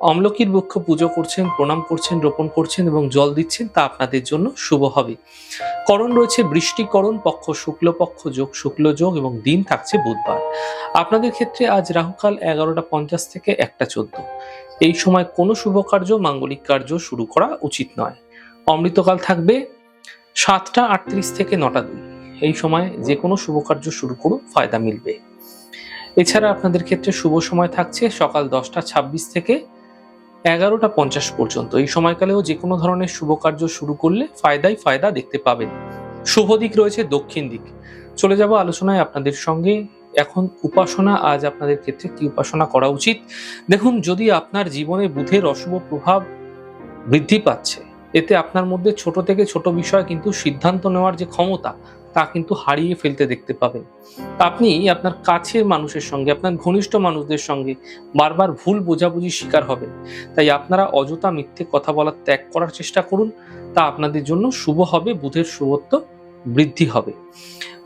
অমলকির বৃক্ষ পুজো করছেন, প্রণাম করছেন, রোপণ করছেন এবং জল দিচ্ছেন, তা আপনাদের জন্য শুভ হবে। করণ রয়েছে বৃষ্টিকরণ, পক্ষ শুক্লপক্ষ, যোগ শুক্ল যোগ এবং দিন থাকছে বুধবার। আপনাদের ক্ষেত্রে আজ রাহুকাল এগারোটা পঞ্চাশ থেকে একটা চোদ্দ। এই সময় কোনো শুভ কার্য, মাঙ্গলিক কার্য শুরু করা উচিত নয়। অমৃতকাল থাকবে সাতটা আটত্রিশ থেকে নটা দুই। এই সময় যে কোনো শুভ কার্য শুরু করুন, ফায়দা মিলবে। এছাড়া আপনাদের ক্ষেত্রে শুভ সময় থাকছে সকাল দশটা ছাব্বিশ থেকে এগারোটা পঞ্চাশ পর্যন্ত। এই সময়কালেও যে কোনো ধরনের শুভ কার্য শুরু করলে ফায়দাই ফায়দা দেখতে পাবেন। শুভ দিক রয়েছে দক্ষিণ দিক। চলে যাব আলোচনায় আপনাদের সঙ্গে। এখন উপাসনা, আজ আপনাদের ক্ষেত্রে কি উপাসনা করা উচিত? দেখুন, যদি আপনার জীবনে বুধের অশুভ প্রভাব বৃদ্ধি পাচ্ছে, এতে আপনার মধ্যে ছোট থেকে ছোট বিষয় কিন্তু সিদ্ধান্ত নেওয়ার যে ক্ষমতা তা কিন্তু হারিয়ে ফেলতে দেখতে পাবেন আপনি আপনার কাছের মানুষের সঙ্গে, আপনার ঘনিষ্ঠ মানুষদের সঙ্গে বারবার ভুল বোঝাবুঝি শিকার হবেন। তাই আপনারা অযথা মিথ্যে কথা বলার ত্যাগ করার চেষ্টা করুন। তা আপনাদের জন্য শুভ হবে, বুধের শুভত্ব বৃদ্ধি হবে।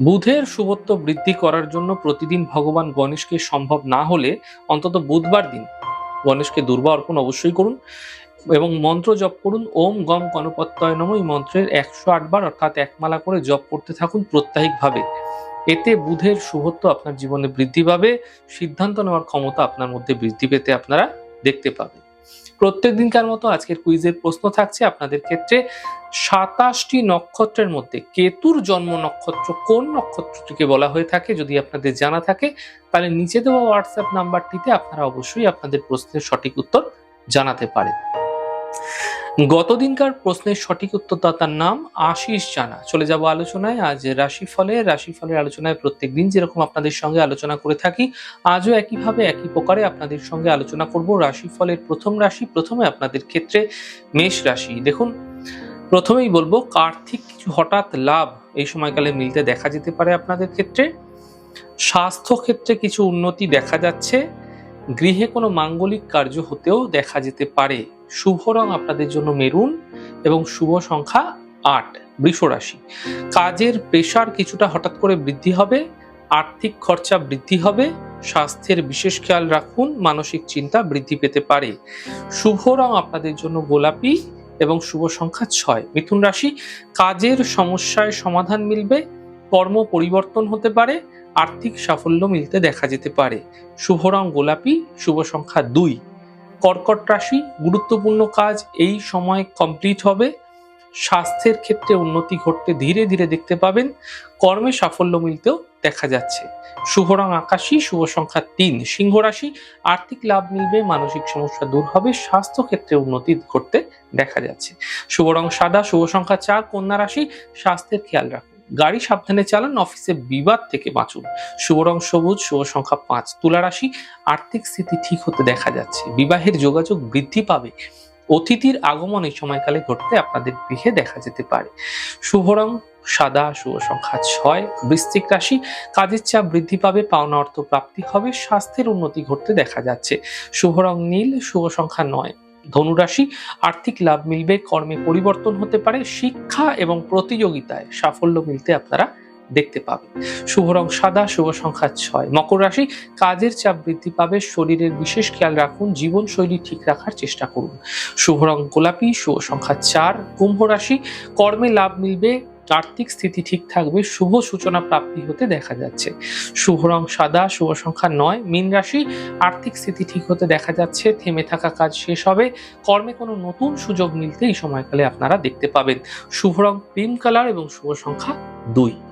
বুধের শুভত্ব বৃদ্ধি করার জন্য প্রতিদিন ভগবান গণেশকে সম্ভব না হলে অন্তত বুধবার দিন গণেশকে দুর্বা অর্পণ অবশ্যই করুন। এবং মন্ত্র জপ করুন। ওম গম গণপত্যয় নম এই মন্ত্রের একশো আটবার অর্থাৎ একমালা করে জপ করতে থাকুন প্রত্যাহিকভাবে। এতে বুধের শুভত্ব আপনার জীবনে বৃদ্ধি পাবে, সিদ্ধান্ত নেওয়ার ক্ষমতা আপনার মধ্যে বৃদ্ধি পেতে আপনারা দেখতে পাবেন। প্রত্যেক দিনকার মতো আজকের কুইজের প্রশ্ন থাকছে আপনাদের ক্ষেত্রে। সাতাশটি নক্ষত্রের মধ্যে কেতুর জন্ম নক্ষত্র কোন নক্ষত্রটিকে বলা হয়ে থাকে যদি আপনাদের জানা থাকে, তাহলে নিচে দেওয়া হোয়াটসঅ্যাপ নাম্বারটিতে আপনারা অবশ্যই আপনাদের প্রশ্নের সঠিক উত্তর জানাতে পারেন। গতদিনকার প্রশ্নের সঠিক উত্তরদাতার নাম আশিস জানা। চলে যাব আলোচনায়। আজ রাশিফলে, রাশিফলের আলোচনায় প্রত্যেক দিন যেরকম আপনাদের সঙ্গে আলোচনা করে থাকি, আজও একইভাবে একই প্রকারে আপনাদের সঙ্গে আলোচনা করব। রাশিফলের প্রথম রাশি, প্রথমে আপনাদের ক্ষেত্রে মেষ রাশি। দেখুন, প্রথমেই বলব আর্থিক কিছু হঠাৎ লাভ এই সময়কালে মিলতে দেখা যেতে পারে আপনাদের ক্ষেত্রে। স্বাস্থ্য ক্ষেত্রে কিছু উন্নতি দেখা যাচ্ছে। গৃহে কোনো মাঙ্গলিক কার্য হতেও দেখা যেতে পারে। শুভ রং আপনাদের জন্য মেরুন এবং শুভ সংখ্যা আট, বৃষ রাশি। কাজের প্রেশার কিছুটা হঠাৎ করে বৃদ্ধি হবে, আর্থিক খরচা বৃদ্ধি হবে, স্বাস্থ্যের বিশেষ খেয়াল রাখুন, মানসিক চিন্তা বৃদ্ধি পেতে পারে। শুভ রং আপনাদের জন্য গোলাপি এবং শুভ সংখ্যা ছয়, মিথুন রাশি। কাজের সমস্যায় সমাধান মিলবে, কর্ম পরিবর্তন হতে পারে, আর্থিক সাফল্য মিলতে দেখা যেতে পারে। শুভ রং গোলাপি, শুভ সংখ্যা দুই। কর্কট রাশি গুরুত্বপূর্ণ কাজ এই সময় কমপ্লিট হবে। স্বাস্থ্যের ক্ষেত্রে উন্নতি ঘটতে ধীরে ধীরে দেখতে পাবেন। কর্মে সাফল্য মিলতেও দেখা যাচ্ছে। শুভ রং আকাশী, শুভ সংখ্যা তিন। সিংহ রাশি, আর্থিক লাভ মিলবে, মানসিক সমস্যা দূর হবে স্বাস্থ্য ক্ষেত্রে উন্নতি ঘটতে দেখা যাচ্ছে। শুভ রং সাদা, শুভ সংখ্যা চার। কন্যা রাশি, স্বাস্থ্যের খেয়াল রাখুন। গাড়ি সাবধানে চালান, অফিসে বিবাদ থেকে বাঁচুন। শুভ রং সবুজ, শুভ সংখ্যা পাঁচ। তুলা রাশি, আর্থিক স্থিতি ঠিক হতে দেখা যাচ্ছে। বিবাহের যোগাযোগ বৃদ্ধি পাবে। অতিথির আগমন এই সময়কালে ঘটতে আপনাদের গৃহে দেখা যেতে পারে। শুভ রং সাদা, শুভ সংখ্যা ছয়। বৃশ্চিক রাশি, কাজের চাপ বৃদ্ধি পাবে, পাওনা অর্থ প্রাপ্তি হবে, স্বাস্থ্যের উন্নতি ঘটতে দেখা যাচ্ছে। শুভ রং নীল, শুভ সংখ্যা নয়। ধনুরাশি, আর্থিক লাভ মিলবে, কর্মে পরিবর্তন হতে পারে, শিক্ষা এবং প্রতিযোগিতায় সাফল্য মিলতে আপনারা দেখতে পাবে শুভ রং সাদা, শুভ সংখ্যা ছয়। মকর রাশি, কাজের চাপ বৃদ্ধি পাবে, শরীরের বিশেষ খেয়াল রাখুন, জীবনশৈলী ঠিক রাখার চেষ্টা করুন। শুভ রং গোলাপি, শুভ সংখ্যা চার। কুম্ভ রাশি, কর্মে লাভ মিলবে আর্থিক স্থিতি ঠিক থাকবে, শুভ সূচনা প্রাপ্তি হতে দেখা যাচ্ছে। শুভ রং সাদা, শুভ সংখ্যা নয়, মীন রাশি, আর্থিক স্থিতি ঠিক হতে দেখা যাচ্ছে, থেমে থাকা কাজ শেষ হবে। কর্মে কোনো নতুন সুযোগ মিলতে এই সময়কালে আপনারা দেখতে পাবেন। শুভ রং ক্রিম কালার এবং শুভ সংখ্যা দুই।